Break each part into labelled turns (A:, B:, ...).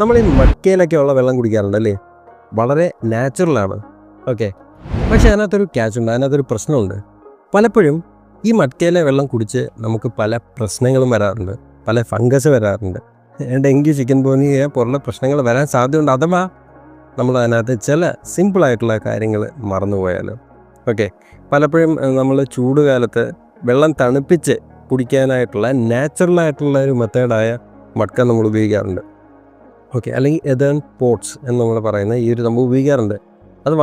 A: നമ്മൾ ഈ മടക്കയിലൊക്കെ ഉള്ള വെള്ളം കുടിക്കാറുണ്ട് അല്ലേ? വളരെ നാച്ചുറലാണ് ഓക്കെ പക്ഷേ അതിനകത്തൊരു ക്യാച്ച് ഉണ്ട്. അതിനകത്തൊരു പ്രശ്നമുണ്ട്. പലപ്പോഴും ഈ മടക്കയിലെ വെള്ളം കുടിച്ച് നമുക്ക് പല പ്രശ്നങ്ങളും വരാറുണ്ട്. പല ഫംഗസ് വരാറുണ്ട്. ഡെങ്കി ചിക്കൻ പോനി പോലുള്ള പ്രശ്നങ്ങൾ വരാൻ സാധ്യതയുണ്ട്. അഥവാ നമ്മൾ അതിനകത്ത് ചില സിമ്പിളായിട്ടുള്ള കാര്യങ്ങൾ മറന്നുപോയാൽ ഓക്കെ പലപ്പോഴും നമ്മൾ ചൂട് കാലത്ത് വെള്ളം തണുപ്പിച്ച് കുടിക്കാനായിട്ടുള്ള നാച്ചുറലായിട്ടുള്ള ഒരു മെത്തേഡായ മട്ക നമ്മൾ ഉപയോഗിക്കാറുണ്ട്. ഓക്കെ അല്ലെങ്കിൽ എതേൺ പോർട്സ് എന്ന് നമ്മൾ പറയുന്ന ഈ ഒരു നമ്മൾ ഉപയോഗിക്കാറുണ്ട്. അത്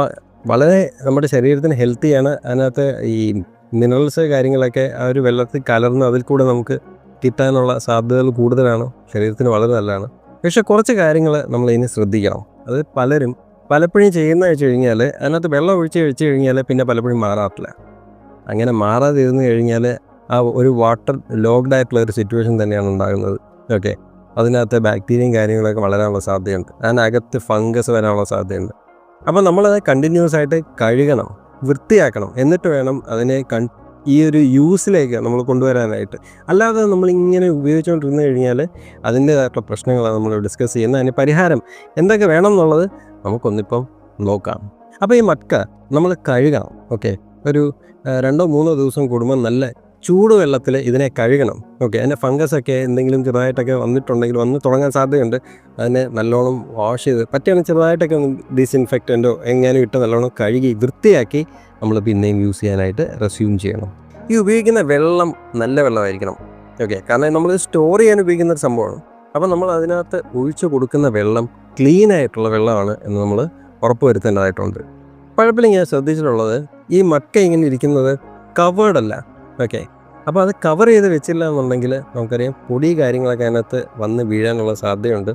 A: വളരെ നമ്മുടെ ശരീരത്തിന് ഹെൽത്തിയാണ് അതിനകത്ത് ഈ മിനറൽസ് കാര്യങ്ങളൊക്കെ ആ ഒരു വെള്ളത്തിൽ കലർന്ന് അതിൽ കൂടെ നമുക്ക് കിട്ടാനുള്ള സാധ്യതകൾ കൂടുതലാണ്. ശരീരത്തിന് വളരെ നല്ലതാണ്. പക്ഷെ കുറച്ച് കാര്യങ്ങൾ നമ്മൾ ഇനി ശ്രദ്ധിക്കണം. അത് പലരും പലപ്പോഴും ചെയ്യുന്ന വെച്ച് കഴിഞ്ഞാൽ അതിനകത്ത് വെള്ളം ഒഴിച്ച് വെച്ച് കഴിഞ്ഞാൽ പിന്നെ പലപ്പോഴും മാറാറില്ല. അങ്ങനെ മാറാതിരുന്ന് കഴിഞ്ഞാൽ ആ ഒരു വാട്ടർ ലോക്ക്ഡ് ആയിട്ടുള്ള ഒരു സിറ്റുവേഷൻ തന്നെയാണ് ഉണ്ടാകുന്നത്. ഓക്കെ. അതിനകത്ത് ബാക്ടീരിയയും കാര്യങ്ങളൊക്കെ വളരാനുള്ള സാധ്യതയുണ്ട്. അതിനകത്ത് ഫംഗസ് വരാനുള്ള സാധ്യതയുണ്ട്. അപ്പോൾ നമ്മളത് കണ്ടിന്യൂസ് ആയിട്ട് കഴുകണം വൃത്തിയാക്കണം. എന്നിട്ട് വേണം അതിനെ കൺ ഈ ഒരു യൂസിലേക്ക് നമ്മൾ കൊണ്ടുവരാനായിട്ട്. അല്ലാതെ നമ്മളിങ്ങനെ ഉപയോഗിച്ചുകൊണ്ടിരുന്ന് കഴിഞ്ഞാൽ അതിന്റേതായിട്ടുള്ള പ്രശ്നങ്ങളാണ് നമ്മൾ ഡിസ്കസ് ചെയ്യുന്നത്. അതിന് പരിഹാരം എന്തൊക്കെ വേണം എന്നുള്ളത് നമുക്കൊന്നിപ്പം നോക്കാം. അപ്പോൾ ഈ മക്ക നമ്മൾ കഴുകണം ഓക്കെ ഒരു രണ്ടോ മൂന്നോ ദിവസം കൂടുമ്പോൾ നല്ല ചൂട് വെള്ളത്തിൽ ഇതിനെ കഴുകണം. ഓക്കെ അതിന്റെ ഫംഗസൊക്കെ എന്തെങ്കിലും ചെറുതായിട്ടൊക്കെ വന്നിട്ടുണ്ടെങ്കിൽ വന്ന് തുടങ്ങാൻ സാധ്യതയുണ്ട്. അതിനെ നല്ലോണം വാഷ് ചെയ്ത് പറ്റുകയാണെങ്കിൽ ചെറുതായിട്ടൊക്കെ ഒന്ന് ഡിസിൻഫെക്റ്റന്റോ എങ്ങാനും ഇട്ട് നല്ലോണം കഴുകി വൃത്തിയാക്കി നമ്മൾ പിന്നെയും യൂസ് ചെയ്യാനായിട്ട് റെസ്യൂം ചെയ്യണം. ഈ ഉപയോഗിക്കുന്ന വെള്ളം നല്ല വെള്ളമായിരിക്കണം. ഓക്കെ കാരണം നമ്മൾ സ്റ്റോർ ചെയ്യാൻ ഉപയോഗിക്കുന്ന ഒരു സംഭവമാണ്. അപ്പോൾ നമ്മൾ അതിനകത്ത് ഒഴിച്ചു കൊടുക്കുന്ന വെള്ളം ക്ലീൻ ആയിട്ടുള്ള വെള്ളമാണ് എന്ന് നമ്മൾ ഉറപ്പ് വരുത്തേണ്ടതായിട്ടുണ്ട് പഴപ്പിൽ ഞാൻ ശ്രദ്ധിച്ചിട്ടുള്ളത് ഈ മക്ക ഇങ്ങനെ ഇരിക്കുന്നത് കവേർഡല്ല ഓക്കെ അപ്പോൾ അത് കവർ ചെയ്ത് വെച്ചില്ല എന്നുണ്ടെങ്കിൽ നമുക്കറിയാം പൊടി കാര്യങ്ങളൊക്കെ അതിനകത്ത് വന്ന് വീഴാനുള്ള സാധ്യതയുണ്ട്.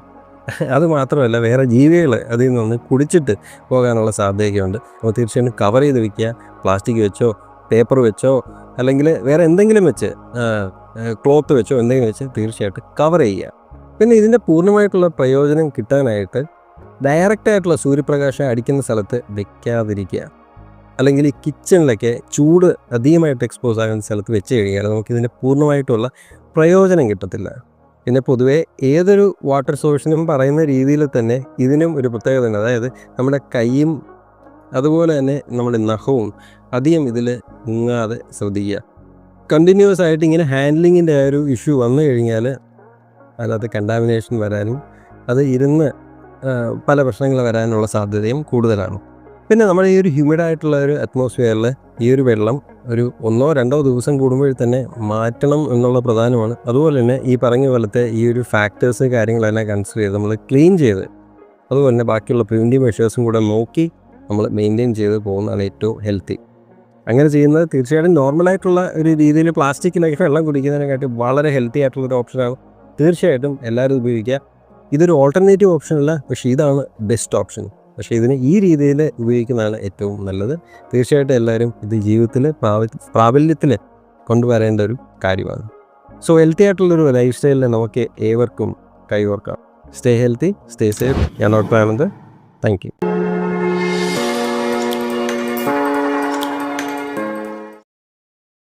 A: അത് മാത്രമല്ല വേറെ ജീവികൾ അതിൽ നിന്ന് കുടിച്ചിട്ട് പോകാനുള്ള സാധ്യതയൊക്കെയുണ്ട്. അപ്പോൾ തീർച്ചയായും കവർ ചെയ്ത് വെക്കുക പ്ലാസ്റ്റിക് വെച്ചോ പേപ്പർ വെച്ചോ അല്ലെങ്കിൽ വേറെ എന്തെങ്കിലും വെച്ച് ക്ലോത്ത് വെച്ചോ എന്തെങ്കിലും വെച്ച് തീർച്ചയായിട്ടും കവർ ചെയ്യുക. പിന്നെ ഇതിന്റെ പൂർണമായിട്ടുള്ള പ്രയോജനം കിട്ടാനായിട്ട് ഡയറക്റ്റായിട്ടുള്ള സൂര്യപ്രകാശം അടിക്കുന്ന സ്ഥലത്ത് വെക്കാതിരിക്കുക. അല്ലെങ്കിൽ ഈ കിച്ചണിലൊക്കെ ചൂട് അധികമായിട്ട് എക്സ്പോസ് ആകുന്ന സ്ഥലത്ത് വെച്ച് കഴിഞ്ഞാൽ നമുക്ക് ഇതിന്റെ പൂർണമായിട്ടുള്ള പ്രയോജനം കിട്ടത്തില്ല. പിന്നെ പൊതുവേ ഏതൊരു വാട്ടർ സോഴ്സിനും പറയുന്ന രീതിയിൽ തന്നെ ഇതിനും ഒരു പ്രത്യേകത ഉണ്ട്. അതായത് നമ്മുടെ കൈയും അതുപോലെ തന്നെ നമ്മുടെ നഖവും അധികം ഇതിൽ മുങ്ങാതെ ശ്രദ്ധിക്കുക. കണ്ടിന്യൂസ് ആയിട്ട് ഇങ്ങനെ ഹാൻഡ്ലിങ്ങിന്റെ ആ ഒരു ഇഷ്യൂ വന്നു കഴിഞ്ഞാൽ അതിനകത്ത് കണ്ടാമിനേഷൻ വരാനും അത് ഇരുന്ന് പല പ്രശ്നങ്ങൾ വരാനുള്ള സാധ്യതയും കൂടുതലാണ്. പിന്നെ നമ്മൾ ഈ ഒരു ഹ്യൂമിഡ് ആയിട്ടുള്ള ഒരു അറ്റ്മോസ്ഫിയറിൽ ഈ ഒരു വെള്ളം ഒരു ഒന്നോ രണ്ടോ ദിവസം കൂടുമ്പോഴേ തന്നെ മാറ്റണം എന്നുള്ള പ്രധാനമാണ്. അതുപോലെ തന്നെ ഈ പറഞ്ഞ പോലത്തെ ഈ ഒരു ഫാക്ടേഴ്സ് കാര്യങ്ങളെല്ലാം കൺസിഡർ ചെയ്ത് നമ്മൾ ക്ലീൻ ചെയ്ത് അതുപോലെ തന്നെ ബാക്കിയുള്ള പ്രിവന്റീവ് മെഷേഴ്സും കൂടെ നോക്കി നമ്മൾ മെയിന്റെയിൻ ചെയ്ത് പോകുന്നതാണ് ഏറ്റവും ഹെൽത്തി അങ്ങനെ ചെയ്യുന്നത് തീർച്ചയായിട്ടും നോർമലായിട്ടുള്ള ഒരു രീതിയിൽ പ്ലാസ്റ്റിക്കിനൊക്കെ വെള്ളം കുടിക്കുന്നതിനെക്കാട്ടി വളരെ ഹെൽത്തി ആയിട്ടുള്ള ഓപ്ഷനാകും തീർച്ചയായിട്ടും എല്ലാവരും ഉപയോഗിക്കുക. ഇതൊരു ഓൾട്ടർനേറ്റീവ് ഓപ്ഷനല്ല പക്ഷേ ഇതാണ് ബെസ്റ്റ് ഓപ്ഷൻ പക്ഷേ ഇതിനെ ഈ രീതിയിൽ ഉപയോഗിക്കുന്നതാണ് ഏറ്റവും നല്ലത്. തീർച്ചയായിട്ടും എല്ലാവരും ഇത് ജീവിതത്തിൽ പ്രാബല്യത്തിൽ കൊണ്ടുവരേണ്ട ഒരു കാര്യമാണ്. സോ ഹെൽത്തി ആയിട്ടുള്ളൊരു ലൈഫ് സ്റ്റൈലിനെ നമുക്ക് ഏവർക്കും കൈകോർക്കാം. സ്റ്റേ ഹെൽത്തി സ്റ്റേ സേഫ് ഞാൻ ഡോക്ടർ ആനന്ദ് താങ്ക് യു